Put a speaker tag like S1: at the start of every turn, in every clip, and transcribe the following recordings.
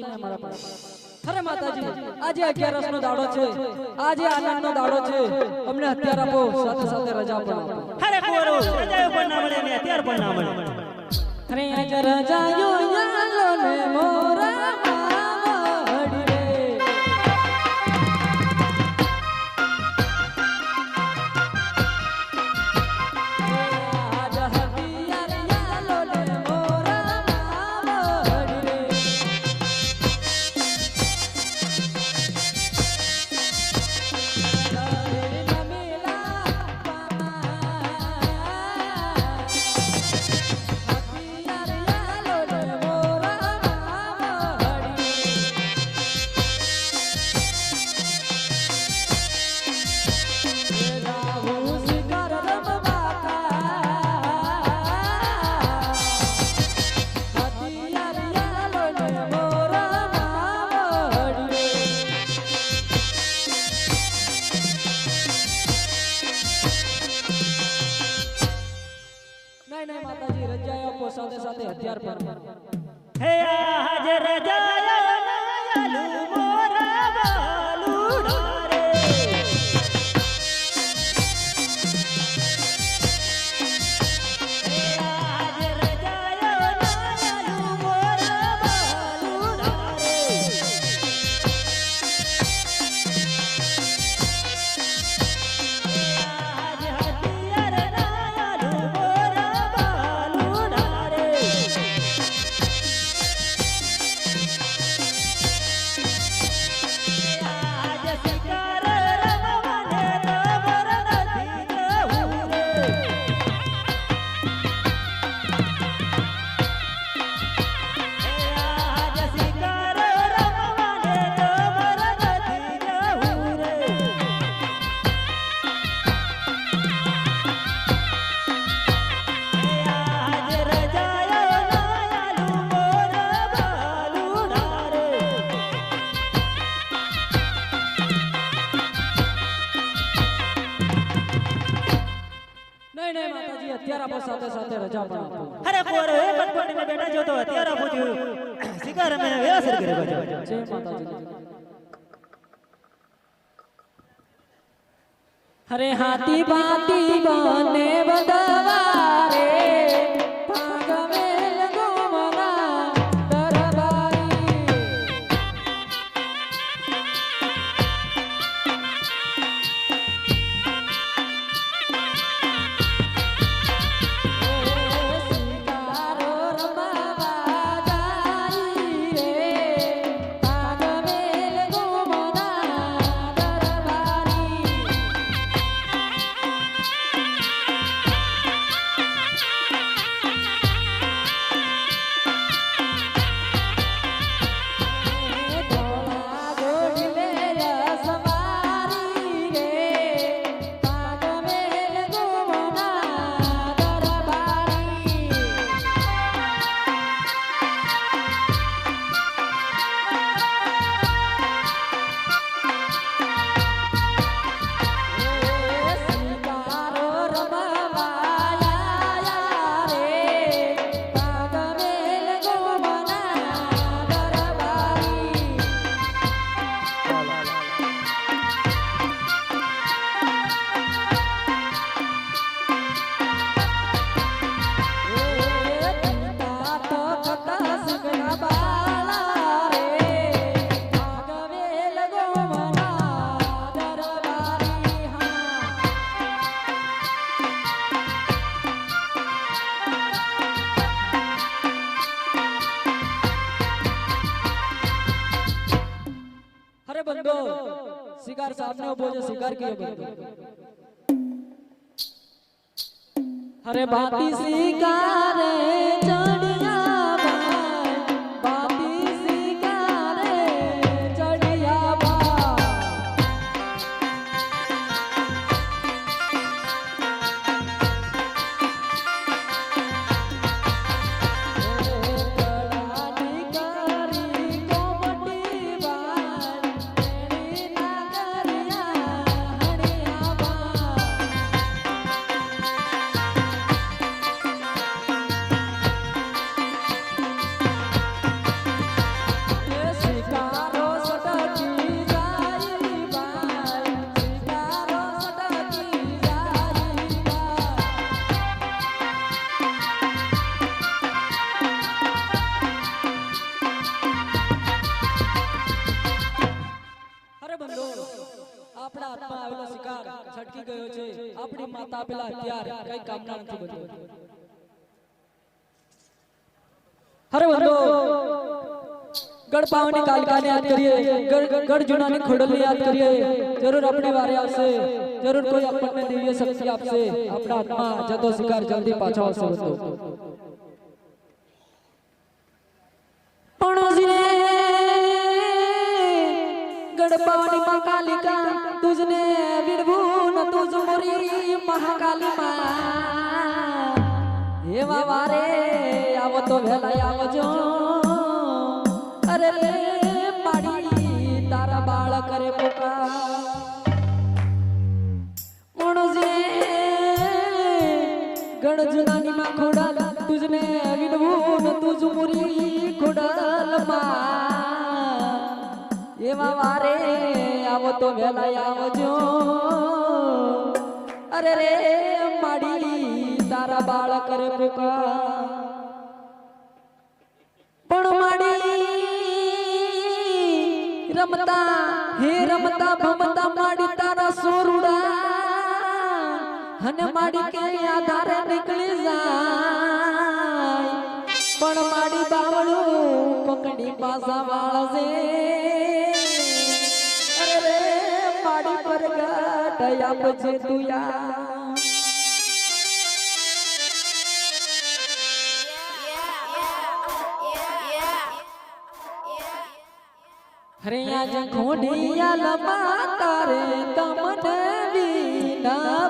S1: માતાજીને અરે માતાજી આજે અગિયારસ નો દાડો છે. આજે આનંદ નો દાડો છે. અમને હથિયાર આપો સાથે સાથે રજા પણ
S2: અરે કોરો રજાયો પણ ના મળે ને અત્યાર પણ ના મળે
S1: અરે આજ રજાયો યાલો ને મોરા સાથે સાથે હથિયાર પણ
S2: હે આજ રજાયો
S1: નહીં નહીં માતાજી અત્યારે આપો સાથે સાથે રજા પણ આપો.
S2: અરે કોરે એ કટકોટીને બેઠા જો તો અત્યારે આપો છું. શિકાર અમે વ્યવસાય કરે બજો
S1: જય માતાજી. અરે હાથી બાતી બને બદવારે ભાગવે कर के अरे भाती सी का रे માતા આપેલા હથિયાર કઈ કામના નથી બધું હરે બંધો ગઢ પાવની કાલિકાને યાદ કરીએ ગઢ ગઢ જૂનાની ખોડલને યાદ કરીએ જરૂર આપણી વારે આવશે જરૂર કોઈ આપણને દિવ્ય શક્તિ આપશે આપણા હાથમાં જતો શિકાર જલ્દી પાછો આવશે બંધો પણોજીને ગડપાવાની માં કાલિકા તુજને વિડવું ન તુજ મોરી મહાકાલી માં એવા વારે આવો તો વેલા આવજો. અરે રે માડી તારા બાળ કરે પોકાર. પણોજીને ગણ જુનાની માં ખોડાલ તુજને વિડવું ન તુજ મોરી ખોડાલમાં એવા વારે આવો તો વહેલા આવજો. અરે રે માડી તારા બાળક રે પુકા પણ માડી રમતા, હે રમતા, ભમતા, માડી તારા સોરુડા. અને માડી કે આધારે નીકળી જાય. પણ માડી બાવળું પકડી પાસા વાળશે અરે માડી પર ગાઢ આપજે પછી યા હરે આજ ઘોડિયા લમા તારે તમને વિના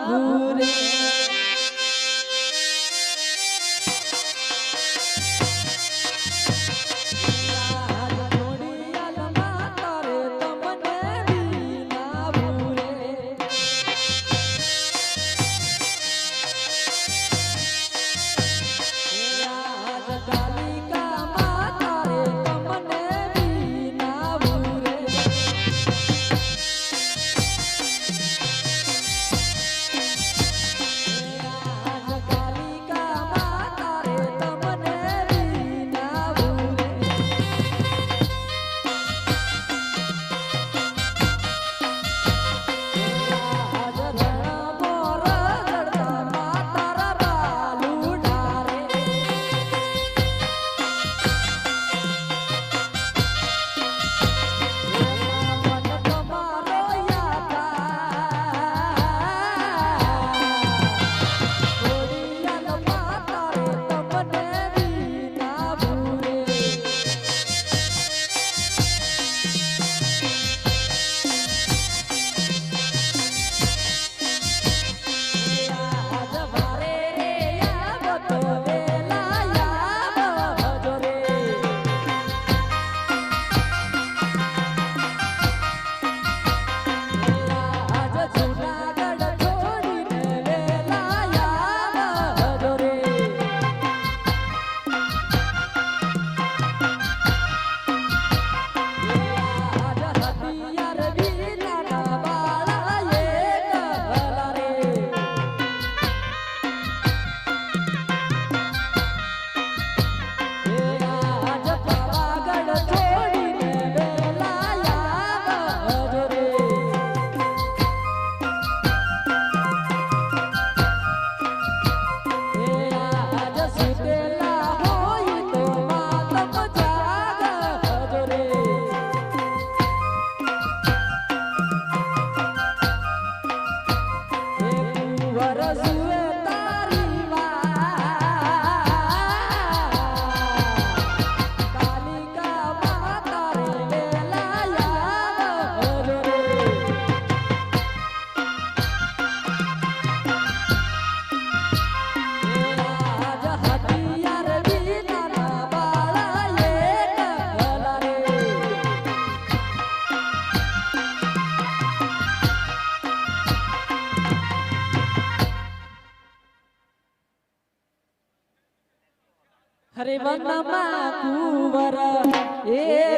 S1: કુંવર વનમાં કુંવર એકલા